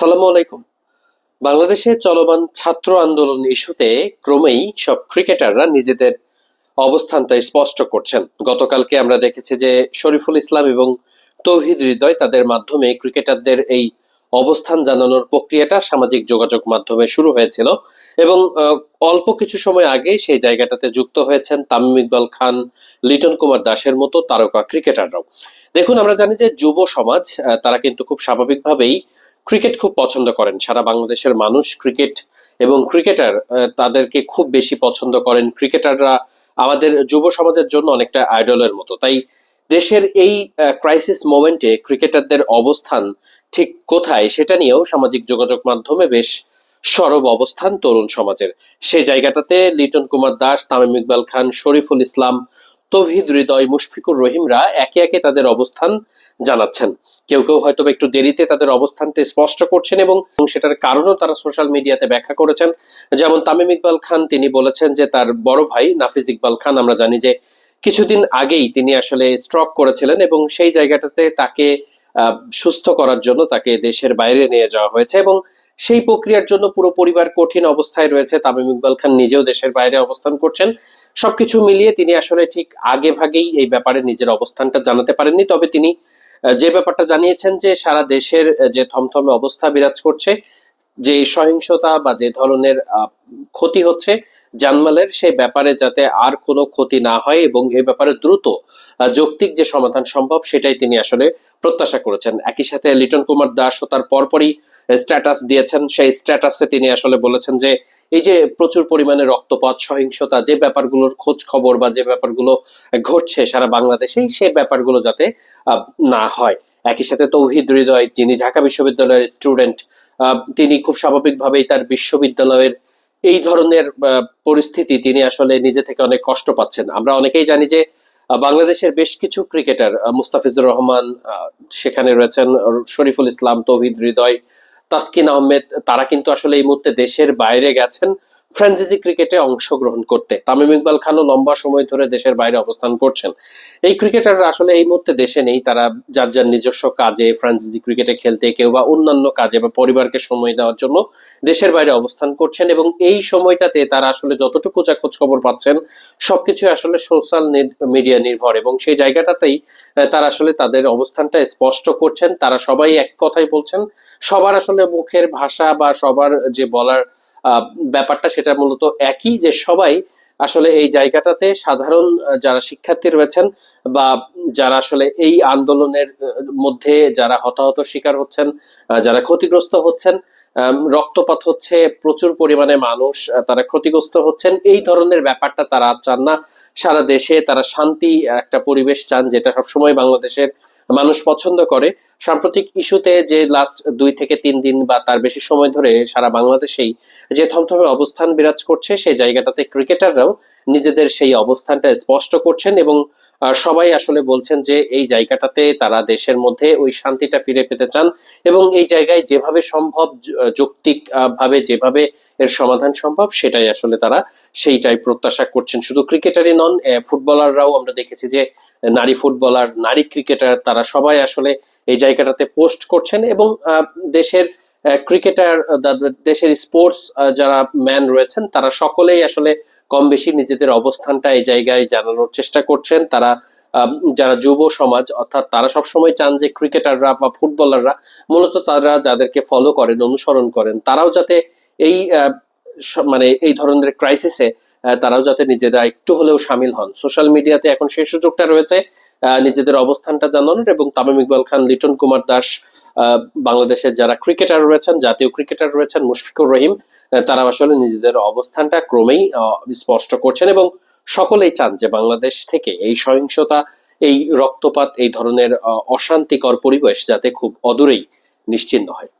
আসসালামু আলাইকুম। বাংলাদেশে চলমান ছাত্র আন্দোলন ইস্যুতে ক্রমেই সব ক্রিকেটাররা নিজেদের অবস্থানটা স্পষ্ট করছেন। গতকালকে আমরা দেখেছি যে শরীফুল ইসলাম এবং তৌহিদ হৃদয় তাদের মাধ্যমে ক্রিকেটারদের এই অবস্থান জানানোর প্রক্রিয়াটা সামাজিক যোগাযোগ মাধ্যমে শুরু হয়েছিল এবং অল্প কিছু সময় আগে সেই জায়গাটাতে যুক্ত হয়েছেন তামিম ইকবাল খান, লিটন কুমার দাসের মতো তারকা ক্রিকেটাররাও। দেখুন, আমরা জানি যে যুব সমাজ তারা কিন্তু খুব স্বাভাবিকভাবেই ক্রিকেট খুব পছন্দ করেন। সারা বাংলাদেশের মানুষ ক্রিকেট এবং ক্রিকেটার তাদেরকে খুব বেশি পছন্দ করেন। ক্রিকেটাররা আমাদের যুব সমাজের জন্য অনেকটা আইডলের মতো। তাই দেশের এই ক্রাইসিস মোমেন্টে ক্রিকেটারদের অবস্থান ঠিক কোথায় সেটা নিয়েও সামাজিক যোগাযোগ মাধ্যমে বেশ সরব অবস্থান তরুণ সমাজের। সেই জায়গাটাতে লিটন কুমার দাস, তামিম ইকবাল খান, শরীফুল ইসলাম তৌহিদ হৃদয় মুশফিকুর রহিমরা একে একে তাদের অবস্থান জানাচ্ছেন। কেউ কেউ হয়তো একটু দেরিতে তাদের অবস্থানটা স্পষ্ট করছেন এবং সেটার কারণও তারা সোশ্যাল মিডিয়াতে ব্যাখ্যা করেছেন। যেমন তামিম ইকবাল খান, তিনি বলেছেন যে তার বড় ভাই নাফিজ ইকবাল খান, আমরা জানি যে কিছুদিন আগেই তিনি আসলে স্ট্রক করেছিলেন এবং সেই জায়গাটাতে তাকে সুস্থ করার জন্য তাকে দেশের বাইরে নিয়ে যাওয়া হয়েছে এবং সেই প্রক্রিয়ার জন্য পুরো পরিবার কঠিন অবস্থায় রয়েছে। তামিম ইকবাল খান নিজেও দেশের বাইরে অবস্থান করছেন। সবকিছু মিলিয়ে তিনি আসলে ঠিক আগে ভাগেই এই ব্যাপারে নিজের অবস্থানটা জানাতে পারেননি। তবে তিনি যে ব্যাপারটা জানিয়েছেন যে সারা দেশের যে থমথমে অবস্থা বিরাজ করছে যে সহিংসতা বা যে ধরনের ক্ষতি হচ্ছে জানমালের, সেই ব্যাপারে যাতে আর কোনো ক্ষতি না হয় এবং এই ব্যাপারে দ্রুত যৌক্তিক যে সমাধান সম্ভব, সেটাই তিনি আসলে প্রত্যাশা করেছেন। একই সাথে লিটন কুমার দাসও তার পরপরই স্ট্যাটাস দিয়েছেন। সেই স্ট্যাটাসে তিনি আসলে বলেছেন যে, এই যে প্রচুর পরিমাণে রক্তপাত, সহিংসতা, যে ব্যাপারগুলোর খোঁজ খবর বা যে ব্যাপারগুলো ঘটছে সারা বাংলাদেশেই, সেই ব্যাপারগুলো যাতে না হয়। একই সাথে তৌহিদ হৃদয়, যিনি ঢাকা বিশ্ববিদ্যালয়ের স্টুডেন্ট তিনি খুব স্বাভাবিকভাবেই তার বিশ্ববিদ্যালয়ের এই ধরনের পরিস্থিতি তিনি আসলে নিজে থেকে অনেক কষ্ট পাচ্ছেন। আমরা অনেকেই জানি যে বাংলাদেশের বেশ কিছু ক্রিকেটার মুস্তাফিজুর রহমান সেখানে রয়েছেন, শরীফুল ইসলাম, তৌহিদ হৃদয়, তাসকিন আহমেদ, তারা কিন্তু আসলে এই মুহূর্তে দেশের বাইরে গেছেন। ফ্র্যাঞ্চাইজি ক্রিকেটে অংশগ্রহণ করতে। তামিম ইকবাল খানও লম্বা সময় ধরে দেশের বাইরে অবস্থান করছেন। এই ক্রিকেটাররা আসলে এই মুহূর্তে দেশে নেই। তারা যার যার নিজস্ব কাজে ফ্র্যাঞ্চাইজি ক্রিকেটে খেলতে কেউ বা অন্যান্য কাজে বা পরিবারকে সময় দেওয়ার জন্য দেশের বাইরে অবস্থান করছেন এবং এই সময়টাতে তারা আসলে যতটুকু যা খোঁজ খবর পাচ্ছেন সবকিছু আসলে সোশ্যাল মিডিয়া নির্ভর এবং সেই জায়গাটাতেই তারা আসলে তাদের অবস্থানটা স্পষ্ট করছেন। তারা সবাই এক কথাই বলছেন, সবার আসলে মুখের ভাষা বা সবার যে বলার ব্যাপারটা সেটা মূলত একই যে সবাই আসলে এই জায়গাটাতে সাধারণ যারা শিক্ষার্থী রয়েছেন বা যারা আসলে এই আন্দোলনের মধ্যে যারা হতাহত শিকার হচ্ছেন যারা ক্ষতিগ্রস্ত হচ্ছেন রক্তপাত হচ্ছে, প্রচুর পরিমাণে মানুষ তারা ক্ষতিগ্রস্ত হচ্ছেন। এই ধরনের ব্যাপারটা তারা চান না। সারা দেশে তারা শান্তি একটা পরিবেশ চান যেটা সবসময় বাংলাদেশের মানুষ পছন্দ করে। সাম্প্রতিক ইস্যুতে যে লাস্ট দুই থেকে তিন দিন বা তার বেশি সময় ধরে সারা বাংলাদেশেই যে থমথমে অবস্থান বিরাজ করছে, সেই জায়গাটাতে ক্রিকেটাররাও নিজেদের সেই অবস্থানটা স্পষ্ট করছেন এবং সবাই আসলে বলছেন যে এই জায়গাটাতে তারা দেশের মধ্যে ওই শান্তিটা ফিরে পেতে চান এবং এই জায়গায় যেভাবে সম্ভব যৌক্তিক ভাবে যেভাবে এর সমাধান সম্ভব সেটাই আসলে তারা সেইটাই প্রত্যাশা করছেন। শুধু ক্রিকেটারই নন ফুটবলাররাও আমরা দেখেছি যে নারী ফুটবলার, নারী ক্রিকেটার তারা সবাই আসলে এই জায়গাটাতে পোস্ট করছেন এবং দেশের ক্রিকেটার দেশের স্পোর্টস যারা ম্যান রয়েছেন তারা সকলেই আসলে কম বেশি নিজেদের অবস্থানটা এই জায়গায় জানানোর চেষ্টা করছেন। তারা যারা যুব সমাজ, অর্থাৎ তারা সবসময় চান যে ক্রিকেটাররা বা ফুটবলাররা মূলত তারা যাদেরকে ফলো করেন, অনুসরণ করেন, তারাও যাতে এই মানে এই ধরনের ক্রাইসিসে তারাও যাতে নিজেরা একটু হলেও সামিল হন। সোশ্যাল মিডিয়াতে এখন সেই সুযোগটা রয়েছে নিজেদের অবস্থানটা জানানোর এবং তামিম ইকবাল খান, লিটন কুমার দাস বাংলাদেশের যারা ক্রিকেটার রয়েছেন, জাতীয় ক্রিকেটার রয়েছেন, মুশফিকুর রহিম তারা আসলে নিজেদের অবস্থানটা ক্রমেই স্পষ্ট করছেন এবং সকলেই চান যে বাংলাদেশ থেকে এই সহিংসতা, এই রক্তপাত, এই ধরনের অশান্তিকর পরিবেশ যাতে খুব অদূরেই নিশ্চিন্ন হয়।